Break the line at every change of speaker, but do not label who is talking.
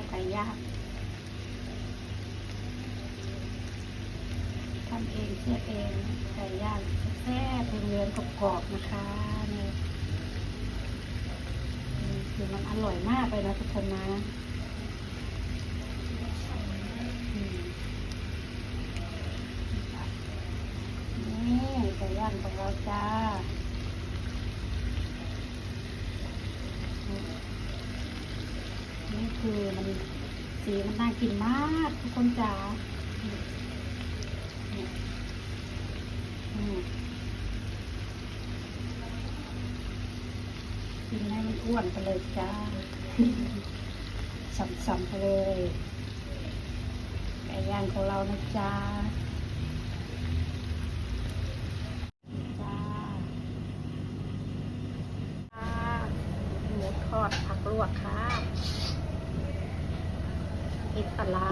าวไก่ย่างทำเองเชื่อเองไก่ย่างแซ่บๆเรือนกรอบๆนะคะนี่คือมันอร่อยมากเลยนะทุกคนนะนี่ไก่ย่างของเราจ้า นี่ คือมันสีมันน่ากินมากทุกคนจ๋านี่นี่อืมกินให้มันอ้วนไปเลยจ้าสัมๆไปเลยไก่ย่างของเรานะจ้าจ้าจ้าหมูทอดผักลวกค่ะ เอ็ดปลาร้า